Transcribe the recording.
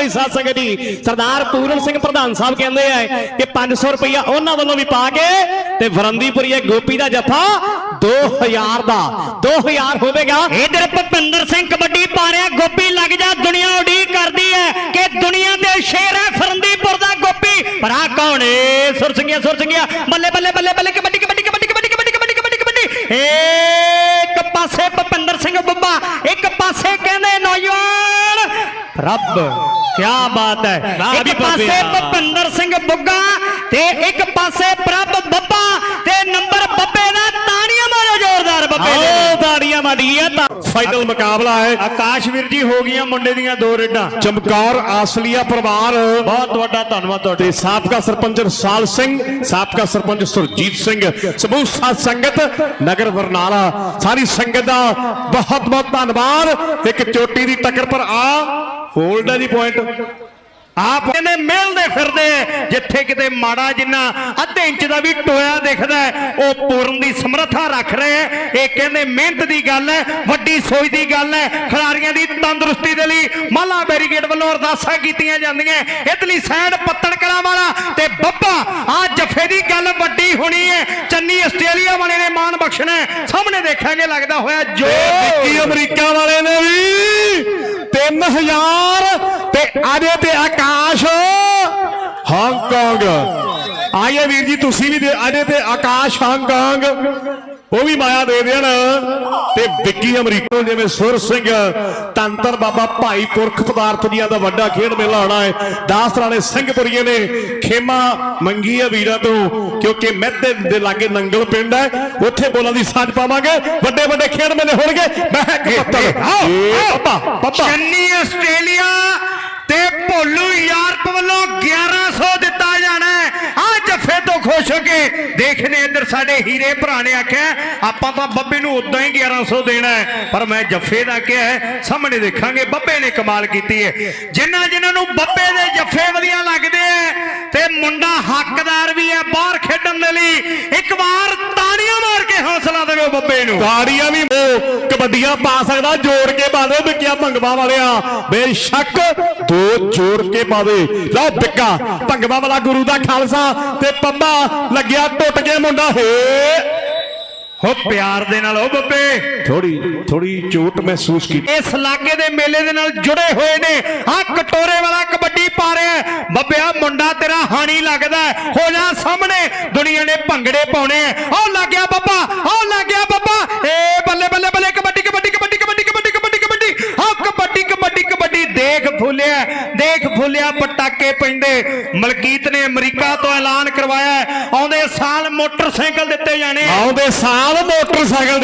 ਪਿਆਰੀ ਸਾਧ ਸੰਗਤ ਜੀ। ਸਰਦਾਰ ਪੂਰਨ ਸਿੰਘ ਪ੍ਰਧਾਨ ਸਾਹਿਬ ਕਹਿੰਦੇ ਆ ਕਿ 500 ਰੁਪਇਆ ਉਹਨਾਂ ਵੱਲੋਂ ਵੀ ਪਾ ਕੇ ਤੇ ਵਰੰਦੀਪੁਰੀਏ ਗੋਪੀ ਦਾ ਜੱਫਾ 2000 ਦਾ। 2000 ਹੋਵੇਗਾ। ਇਧਰ ਭਪਿੰਦਰ ਸਿੰਘ ਕਬੱਡੀ ਪਾ ਰਿਹਾ ਗੋਪੀ ਲੱਗ ਜਾ, ਦੁਨੀਆ ਉਡੀਕ ਕਰਦੀ ਹੈ ਕਿ ਦੁਨੀਆ ਦੇ ਸ਼ੇਰ ਹੈ ਫਰੰਦੀਪੁਰ ਦਾ ਗੋਪੀ। ਪਰ ਆ ਕੌਣ ਏ? ਸੁਰਸੰਗੀਆਂ ਸੁਰਸੰਗੀਆਂ ਬੱਲੇ ਬੱਲੇ ਬੱਲੇ ਬੱਲੇ, ਕਬੱਡੀ ਕਬੱਡੀ ਕਬੱਡੀ ਕਬੱਡੀ ਕਬੱਡੀ ਕਬੱਡੀ ਕਬੱਡੀ ਕਬੱਡੀ। ਇੱਕ ਪਾਸੇ ਭਪਿੰਦਰ ਸਿੰਘ ਬੱਬਾ, ਇੱਕ ਪਾਸੇ ਕਹਿੰਦੇ ਨੌਜਵਾਨ ਰੱਬ ਕੀ ਬਾਤ ਹੈ। ਇੱਕ ਪਾਸੇ। ਭਪਿੰਦਰ ਸਿੰਘ ਬੁੱਗਾ ਤੇ ਇੱਕ ਪਾਸੇ ਪ੍ਰਭ ਬੱਬਾ ਤੇ ਨੰਬਰ ਬੱਬੇ ਦਾ। ਤਾੜੀਆਂ ਮਾਰੋ ਜ਼ੋਰਦਾਰ ਬੱਬੇ ਦੇ। ਆਓ ਤਾੜੀਆਂ ਮਾਰੀਏ ਤਾਂ। ਫਾਈਨਲ ਮੁਕਾਬਲਾ ਹੈ। ਆਕਾਸ਼ਵੀਰ ਜੀ ਹੋ ਗਈਆਂ ਮੁੰਡੇ ਦੀਆਂ ਦੋ ਰੇਡਾਂ। ਚਮਕੌਰ ਆਸਲੀਆ ਪਰਿਵਾਰ। ਬਹੁਤ ਵੱਡਾ ਧੰਨਵਾਦ ਤੁਹਾਡਾ। ਤੇ ਸਾਬਕਾ ਸਰਪੰਚ ਰਸਾਲ ਸਿੰਘ ਸਾਬਕਾ ਸਰਪੰਚ ਸੁਰਜੀਤ ਸਿੰਘ ਸਮੂਹ ਸਾਧ ਸੰਗਤ ਨਗਰ ਬਰਨਾਲਾ ਸਾਰੀ ਸੰਗਤ ਦਾ ਬਹੁਤ ਬਹੁਤ ਧੰਨਵਾਦ। ਇੱਕ ਚੋਟੀ ਦੀ ਟੱਕਰ ਪਰ ਆ। ਹੋਲਡ ਹੈ ਦੀ ਪੁਆਇੰਟ ਆਪ ਕਹਿੰਦੇ ਮਿਲਦੇ ਫਿਰਦੇ ਆ, ਜਿੱਥੇ ਕਿਤੇ ਮਾੜਾ ਜਿੰਨਾ ਅੱਧੇ ਇੰਚ ਦਾ ਵੀ ਟੋਇਆ ਦਿਖਦਾ ਉਹ ਪੂਰਨ ਦੀ ਸਮਰੱਥਾ ਰੱਖ ਰਹੇ ਹੈ। ਇਹ ਕਹਿੰਦੇ ਮਿਹਨਤ ਦੀ ਗੱਲ ਹੈ ਵੱਡੀ ਸੋਚ ਦੀ ਗੱਲ ਹੈ। ਖਿਡਾਰੀਆਂ ਦੀ ਤੰਦਰੁਸਤੀ ਦੇ ਲਈ ਮਾਲਾ ਬੈਰੀਗੇਡ ਵੱਲੋਂ ਅਰਦਾਸਾਂ ਕੀਤੀਆਂ ਜਾਂਦੀਆਂ ਇਧਰਲੀ ਸਾਈਡ ਪੱਤਣ ਕਲਾਂ ਵਾਲਾ ਤੇ ਬੱਬਾ ਆ ਜਫੇ ਦੀ ਗੱਲ ਵੱਡੀ ਹੋਣੀ ਹੈ। ਚੰਨੀ ਆਸਟ੍ਰੇਲੀਆ ਵਾਲੇ ਨੇ ਮਾਨ ਬਖਸ਼ਣਾ। ਸਾਹਮਣੇ ਦੇਖਾਂਗੇ ਲੱਗਦਾ ਹੋਇਆ ਜੋ ਅਮਰੀਕਾ ਵਾਲੇ ਨੇ ਵੀ 3000 ਤੇ ਆਦੇ ਤੇ ਆਕਾਸ਼। ਹਾਂਗਕਾਂਗ ਆਈਏ ਵੀਰ ਜੀ, ਤੁਸੀਂ ਵੀ ਦੇ ਆਦੇ ਤੇ ਆਕਾਸ਼ ਹਾਂਗਕਾਂਗ ਉਹ ਵੀ ਮਾਇਆ ਦੇ ਦੇਣ। ਤੇ ਵਿੱਕੀ ਅਮਰੀਕਾ ਜਿਵੇਂ ਸੁਰ ਸਿੰਘ ਤੰਤਰ ਬਾਬਾ ਭਾਈ ਪੁਰਖ ਪਦਾਰਥ ਦੀਆਂ ਦਾ ਵੱਡਾ ਖੇਡ ਮੇਲਾ ਆਉਣਾ ਹੈ। ਦਾਸ ਵਾਲੇ ਸਿੰਘਪੁਰੀਏ ਨੇ ਖੇਮਾ ਮੰਗੀ ਆ ਵੀਰਾਂ ਤੋਂ ਕਿਉਂਕਿ ਮਹਿਤੇ ਦੇ ਲਾਗੇ ਨੰਗਲ ਪਿੰਡ ਹੈ। ਉੱਥੇ ਬੋਲਾਂ ਦੀ ਸਾਂਝ ਪਾਵਾਂਗੇ। ਵੱਡੇ ਵੱਡੇ ਖੇਡ ਮੇਲੇ ਹੋਣਗੇ। ਮਹਿਕ ਪੱਤਲ ਆਓ। ਪਾਪਾ ਪਾਪਾ। ਚੰਨੀ ਆਸਟ੍ਰੇਲੀਆ ਤੇ ਭੋਲੂ ਯਾਰਪ ਵੱਲੋਂ 1100 ਦਿੱਤਾ ਜਾਣਾ ਆ ਜੱਫੇ ਤੋਂ ਖੁਸ਼ ਹੋ ਇੱਧਰ ਸਾਡੇ ਹੀਰੇ ਭਰਾ ਨੇ ਆਖਿਆ ਆਪਾਂ ਤਾਂ ਬੱਬੇ ਨੂੰ ਉਦਾਂ ਹੀ 1100 ਦੇਣਾ ਹੈ ਪਰ ਮੈਂ ਜੱਫੇ ਦਾ ਕਿਹਾ ਹੈ, ਸਾਹਮਣੇ ਦੇਖਾਂਗੇ ਬੱਬੇ ਨੇ ਕਮਾਲ ਕੀਤੀ ਹੈ। ਜਿਨ੍ਹਾਂ ਜਿਨ੍ਹਾਂ ਨੂੰ ਬੱਬੇ ਦੇ ਜੱਫੇ ਵਧੀਆ ਲੱਗਦੇ ਆ ਤੇ ਮੁੰਡਾ ਹੱਕਦਾਰ ਵੀ ਹੈ ਬਾਹਰ ਖੇਡਣ ਦੇ ਲਈ ਇੱਕ ਵਾਰ ਤਾੜੀਆਂ ਮਾਰ ਕੇ ਹੌਸਲਾ ਦੇਵੇ ਬੱਬੇ ਨੂੰ। ਤਾੜੀਆਂ ਵੀ ਉਹ ਕਬੱਡੀਆਂ ਪਾ ਸਕਦਾ, ਜੋੜ ਕੇ ਪਾ ਦੇ ਵਿੱਕਿਆ ਭੰਗਵਾ ਵਾਲਿਆ। ਬੇਸ਼ੱਕ ਦੋ ਜੋੜ ਕੇ ਪਾਵੇ ਲਓ ਵਿੱਕਾ, ਭੰਗਵਾ ਵਾਲਾ ਗੁਰੂ ਦਾ ਖਾਲਸਾ ਤੇ ਪੰਮਾ ਲੱਗਿਆ ਟੁੱਟ ਕੇ ਮੁੰਡਾ। ਹੇ। ਹੋ, ਪਿਆਰ ਦੇ ਨਾਲ ਉਹ ਬੱਬੇ। ਥੋੜੀ ਥੋੜੀ ਚੋਟ ਮਹਿਸੂਸ ਕੀਤੀ ਇਸ ਇਲਾਕੇ ਦੇ ਮੇਲੇ ਦੇ ਨਾਲ ਜੁੜੇ ਹੋਏ ਨੇ। ਆ ਕਟੋਰੇ ਵਾਲਾ ਕਬੱਡੀ ਪਾ ਰਿਹਾ ਹੈ। ਬੱਬਿਆ ਮੁੰਡਾ ਤੇਰਾ ਹਾਣੀ ਲੱਗਦਾ ਹੋ। ਜਾ ਸਾਹਮਣੇ, ਦੁਨੀਆ ਨੇ ਭੰਗੜੇ ਪਾਉਣੇ ਆਹ ਲੱਗ ਗਿਆ ਬੱਬਾ, ਆਹ ਲੱਗ ਗਿਆ ਬੱਬਾ ਏ ਬੱਲੇ ਬੱਲੇ ਬੱਲੇ ਕਬੱਡੀ ਕਬੱਡੀ ਕਬੱਡੀ ਕਬੱਡੀ ਕਬੱਡੀ ਕਬੱਡੀ ਕਬੱਡੀ ਆਹ ਕਬੱਡੀ ਕਬੱਡੀ ਕਬੱਡੀ ਦੇਖ ਫੁੱਲਿਆ ਦੇਖ ਫੁੱਲਿਆ ਪਟਾਕੇ ਪੈਂਦੇ। ਮਲਕੀਤ ਨੇ ਅਮਰੀਕਾ ਤੋਂ ਐਲਾਨ ਕਰਵਾਇਆ, ਆਉਂਦੇ ਸਾਲ ਮੋਟਰਸਾਈਕਲ ਦਿੱਤੇ ਜਾਣੇ। ਆਉਂਦੇ ਸਾਲ ਮੋਟਰਸਾਈਕਲ